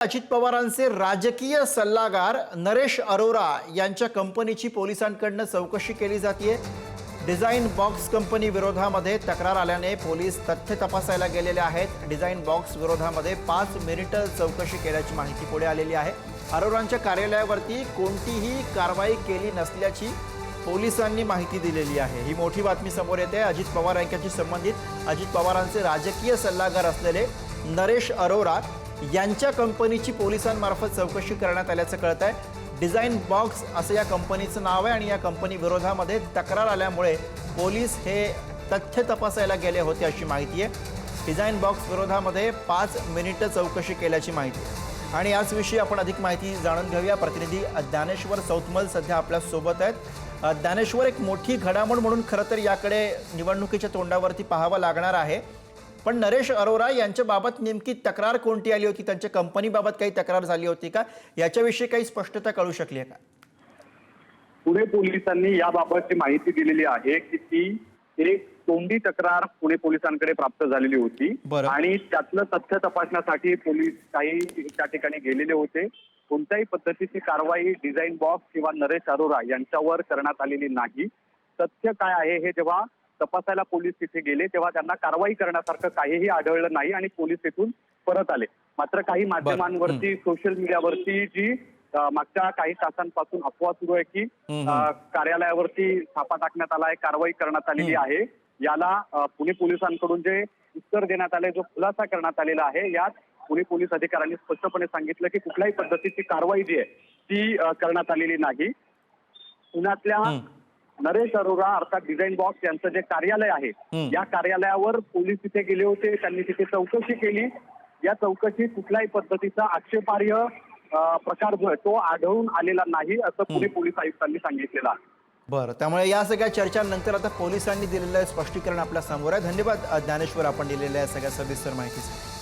अजित पवारांचे राजकीय सल्लागार नरेश अरोरा यांच्या कंपनीची पोलिसांकडनं चौकशी केली जाते डिझाईन बॉक्स कंपनी विरोधामध्ये तक्रार आल्याने पोलीस तथ्य तपासायला गेलेले आहेत. डिझाईन बॉक्स विरोधामध्ये पाच मिनिटं चौकशी केल्याची माहिती पुढे आलेली आहे. अरोरांच्या कार्यालयावरती कोणतीही कारवाई केली नसल्याची पोलिसांनी माहिती दिलेली आहे. ही मोठी बातमी समोर येते. अजित पवार यांच्याशी संबंधित अजित पवारांचे राजकीय सल्लागार असलेले नरेश अरोरा यांच्या कंपनीची पोलिसांमार्फत चौकशी करण्यात आल्याचं कळत आहे डिझाईन बॉक्स असं या कंपनीचं नाव आहे आणि या कंपनी विरोधामध्ये तक्रार आल्यामुळे पोलीस हे तथ्य तपासायला गेले होते अशी माहिती आहे. डिझाईन बॉक्स विरोधामध्ये पाच मिनिटं चौकशी केल्याची माहिती आहे. आणि याचविषयी आपण अधिक माहिती जाणून घेऊया. प्रतिनिधी ज्ञानेश्वर सौतमल सध्या आपल्यासोबत आहेत. ज्ञानेश्वर एक मोठी घडामोड म्हणून खरं तर याकडे निवडणुकीच्या तोंडावरती पाहावं लागणार आहे. पण नरेश अरोरा यांच्या बाबत नेमकी तक्रार कोणती आली होती? त्यांच्या कंपनीबाबत काही तक्रार झाली होती का? याच्याविषयी काही स्पष्टता कळू शकली आहे का? पुणे पोलिसांनी याबाबतची माहिती दिलेली आहे की ती एक तोंडी तक्रार पुणे पोलिसांकडे प्राप्त झालेली होती. आणि त्यातलं तथ्य तपासण्यासाठी पोलीस काही त्या ठिकाणी गेलेले होते. कोणत्याही पद्धतीची कारवाई डिझाईन बॉक्स किंवा नरेश अरोरा यांच्यावर करण्यात आलेली नाही. तथ्य काय आहे हे जेव्हा तपासायला पोलीस तिथे गेले तेव्हा त्यांना कारवाई करण्यासारखं काहीही आढळलं नाही आणि पोलीस तिथून परत आले. मात्र काही माध्यमांवरती सोशल मीडियावरती जी मागच्या काही तासांपासून अफवा सुरू आहे की कार्यालयावरती छापा टाकण्यात आलाय कारवाई करण्यात आलेली आहे. याला पुणे पोलिसांकडून जे उत्तर देण्यात आले जो खुलासा करण्यात आलेला आहे यात पुणे पोलीस अधिकाऱ्यांनी स्पष्टपणे सांगितलं की कुठल्याही पद्धतीची कारवाई जी आहे ती करण्यात आलेली नाही. पुण्यातल्या नरेश अरोरा अर्थात डिझाईन बॉक्स यांचं जे कार्यालय आहे या कार्यालयावर पोलीस तिथे गेले होते त्यांनी तिथे चौकशी केली. या चौकशीत कुठल्याही पद्धतीचा आक्षेपार्ह प्रकार जो आहे तो आढळून आलेला नाही असं पुणे पोलीस आयुक्तांनी सांगितलेलं आहे. बरं त्यामुळे या सगळ्या चर्चांनंतर आता पोलिसांनी दिलेलं स्पष्टीकरण आपल्यासमोर आहे. धन्यवाद ज्ञानेश्वर आपण दिलेल्या सगळ्या सविस्तर माहितीसाठी.